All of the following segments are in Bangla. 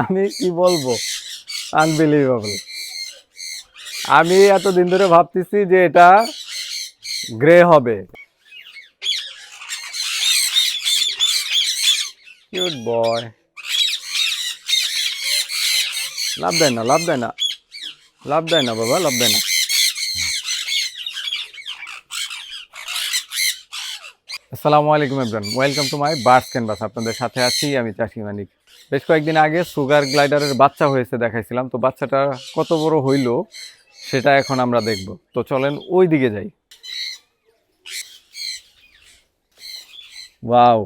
আমি কি বলব? আনবিলিভেবল আমি এত দিন ধরে ভাবতেছি যে এটা গ্রে হবে। কিউট বয় লাভ দেয় না, লাভ দেয় না। লাভ দেয় না বাবা, লাভ দেয় না। আসসালামু আলাইকুম everyone welcome to my birds canvas আপনাদের সাথে আছি আমি চাষি মানিক। বেশ কয়েকদিন আগে সুগার গ্লাইডারের বাচ্চা হয়েছে দেখাইছিলাম। তো বাচ্চাটা কত বড় হইল সেটা এখন আমরা দেখব। তো চলেন ওই দিকে যাই। ওয়াও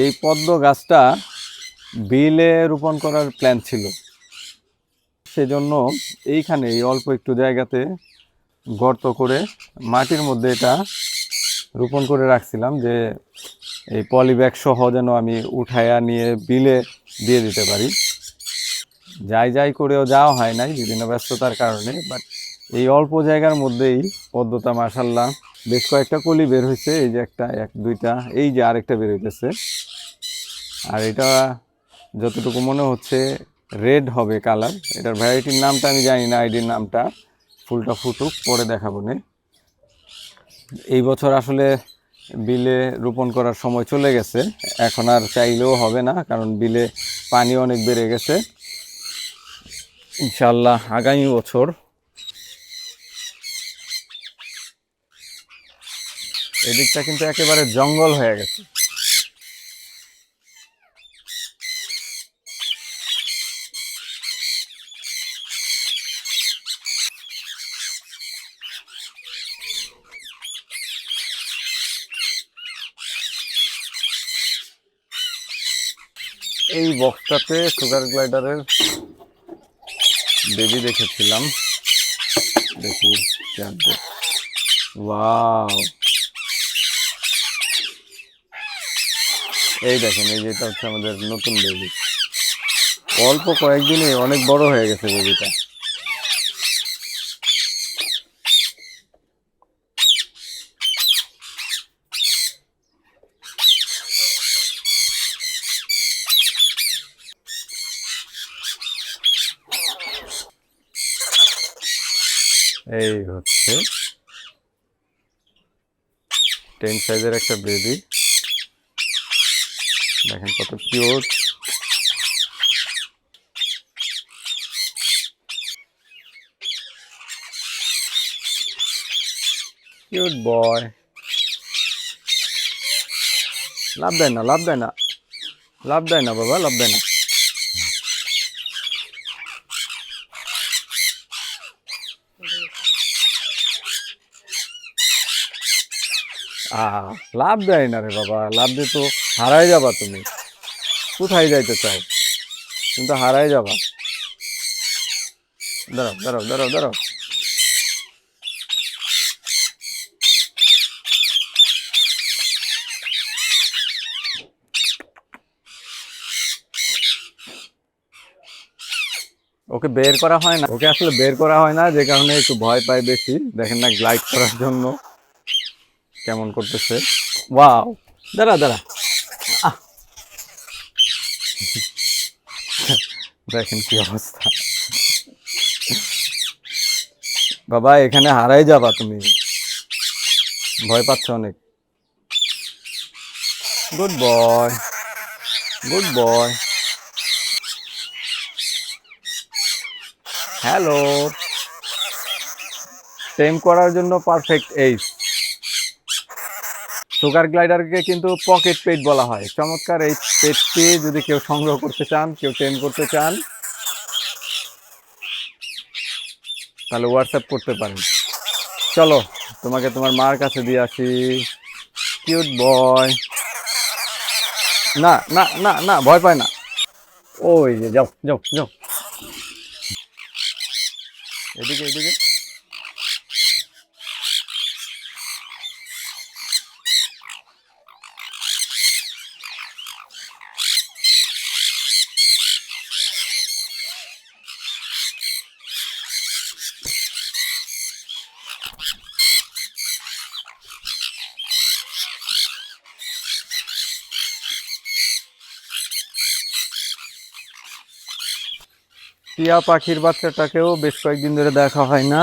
এই পদ্ম গাছটা বিলে রোপণ করার প্ল্যান ছিল। সেজন্য এইখানে এই অল্প একটু জায়গাতে গর্ত করে মাটির মধ্যে এটা রোপণ করে রাখছিলাম যে এই পলিব্যাগ সহ যেন আমি উঠায়া নিয়ে বিলে দিয়ে দিতে পারি। যাই যাই করেও যাওয়া হয় নাই বিভিন্ন ব্যস্ততার কারণে বাট এই অল্প জায়গার মধ্যেই পদ্মতা মাসাল্লাহ বেশ কয়েকটা কলি বের হয়েছে, এই যে একটা, এক, দুইটা, এই যে আরেকটা বের হইতেছে। আর এটা যতটুকু মনে হচ্ছে রেড হবে কালার, এটার ভ্যারাইটির নামটা আমি জানি না, আইডির নামটা, ফুলটা ফুটুক, পরে দেখাবো নে। এই বছর আসলে বিলে রোপণ করার সময় চলে গেছে। এখন আর চাইলেও হবে না, কারণ বিলে পানি অনেক বেড়ে গেছে। ইনশাল্লাহ আগামী বছর এদিকটা কিন্তু একেবারে জঙ্গল হয়ে গেছে। এই বক্সটাতে সুগার গ্লাইডারের বেবি দেখেছিলাম। দেখি এই দেখেন, এই যেটা হচ্ছে আমাদের নতুন বেবি অল্প কয়েকদিনে অনেক বড় হয়ে গেছে বেবিটা এই হচ্ছে। টেন সাইজের একটা বেবি দেখেন কত কিউট কিউট বয় লাভ দেয় না, লাভ দেয় না। লাভ দেয় না বাবা, লাভ দেয় না। আহ, লাভ দেয় না রে বাবা, লাভ দিয়ে তো হারাই যাবা তুমি। কোথায় যাইতে চাও? তুমি তো হারাই যাবা। দাঁড়াও দাঁড়াও দাঁড়াও দাঁড়াও। ওকে বের করা হয় না। ওকে আসলে বের করা হয় না, যে কারণে একটু ভয় পায় বেশি। দেখেন না গ্লাইড করার জন্য। কেমন করতেছে? ওয়াও, দাঁড়া দাঁড়া। দেখেন কি অবস্থা। বাবা, এখানে হারাই যাবা তুমি। ভয় পাচ্ছ অনেক। Good boy good boy hello tame করার জন্য পারফেক্ট এইস সুগার গ্লাইডারকে কিন্তু পকেট পেট বলা হয়। চমৎকার এই পেটটি যদি কেউ সংগ্রহ করতে চান, কেউ টেম করতে চান, তাহলে হোয়াটসঅ্যাপ করতে পারেন। চলো, তোমাকে তোমার মার কাছে দিয়ে আসি। কিউট বয় না না না না, ভয় পায় না। ওই যে, যাও যাও যাও। এদিকে এদিকে। টিয়া পাখির বাচ্চাটাকেও বেশ কয়েকদিন ধরে দেখা হয় না।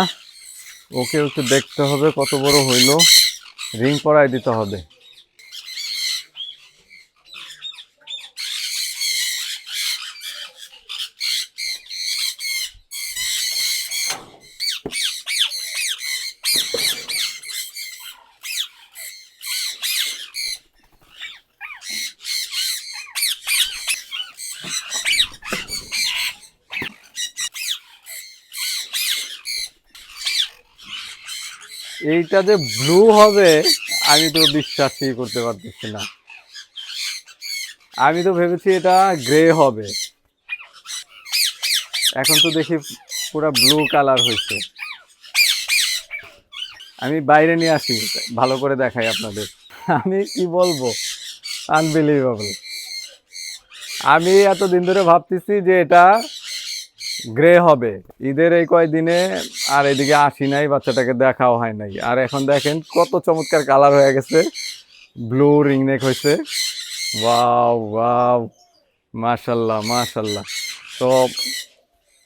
ওকে একটু দেখতে হবে, কত বড় হইল। রিং পরাই দিতে হবে। এইটা যে ব্লু হবে, আমি তো বিশ্বাসই করতে পারতেছি না। আমি তো ভেবেছি এটা গ্রে হবে। এখন তো দেখি পুরা ব্লু কালার হয়েছে। আমি বাইরে নিয়ে আসি, ভালো করে দেখাই আপনাদের। আমি কি বলব? আনবিলিভেবল আমি এতদিন ধরে ভাবতেছি যে এটা গ্রে হবে। ঈদের এই কয়দিনে আর এদিকে আসি নাই, বাচ্চাটাকে দেখাও হয় নাই। আর এখন দেখেন কত চমৎকার কালার হয়ে গেছে। ব্লু রিংনেক হয়েছে। Wow wow. মাশাল্লাহ মাশাল্লাহ। তো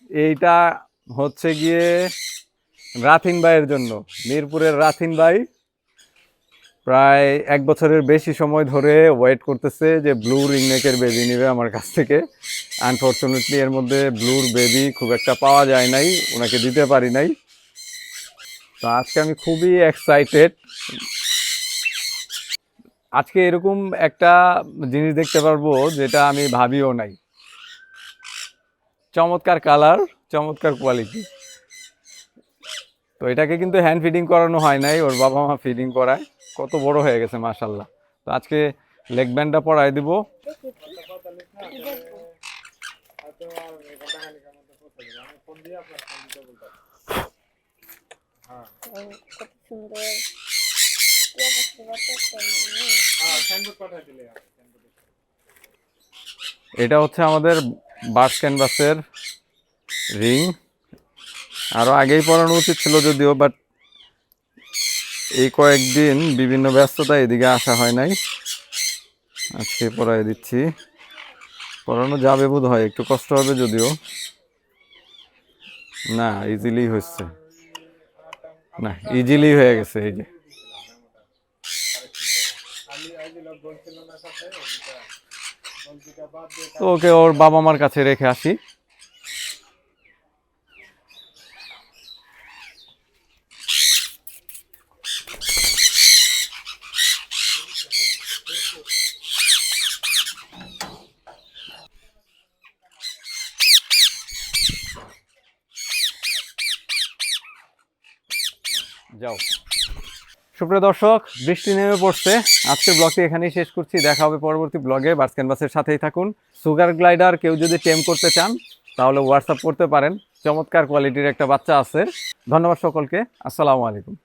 এইটা হচ্ছে গিয়ে রাথিন ভাইয়ের জন্য। মিরপুরের রাথিন ভাই প্রায় এক বছরের বেশি সময় ধরে ওয়েট করতেছে যে ব্লু রিংনেকের বেবি নেবে আমার কাছ থেকে। আনফর্চুনেটলি এর মধ্যে ব্লুর বেবি খুব একটা পাওয়া যায় নাই, ওনাকে দিতে পারি নাই। তো আজকে আমি খুবই এক্সাইটেড আজকে এরকম একটা জিনিস দেখতে পারব যেটা আমি ভাবিও নাই। চমৎকার কালার চমৎকার কোয়ালিটি তো এটাকে কিন্তু হ্যান্ড ফিডিং করানো হয় নাই, ওর বাবা মা ফিডিং করায়। কত বড় হয়ে গেছে মাশাল্লাহ তো আজকে লেগ ব্যান্ডটা পরাই দিব। এটা হচ্ছে আমাদের বার্স ক্যানভাসের রিং আরও আগেই পরানো উচিত ছিল যদিও বাট এই কয়েকদিন বিভিন্ন ব্যস্ততা এদিকে আসা হয় নাই। আজকে পরাই দিচ্ছি। পড়ানো যাবে বোধ হয় একটু কষ্ট হবে যদিও। না ইজিলি হচ্ছে। না ইজিলি হয়ে গেছে, এই যে। তো ওকে ওর বাবা মার কাছে রেখে আসি। যাও। সুপ্রিয় দর্শক, বৃষ্টি নেমে পড়ছে। আজকের ব্লগটি এখানেই শেষ করছি। দেখা হবে পরবর্তী ব্লগে বার্স ক্যানভাসের সাথেই থাকুন। সুগার গ্লাইডার কেউ যদি টেম করতে চান, তাহলে হোয়াটসঅ্যাপ করতে পারেন। চমৎকার কোয়ালিটির একটা বাচ্চা আছে। ধন্যবাদ সকলকে। আসসালামু আলাইকুম।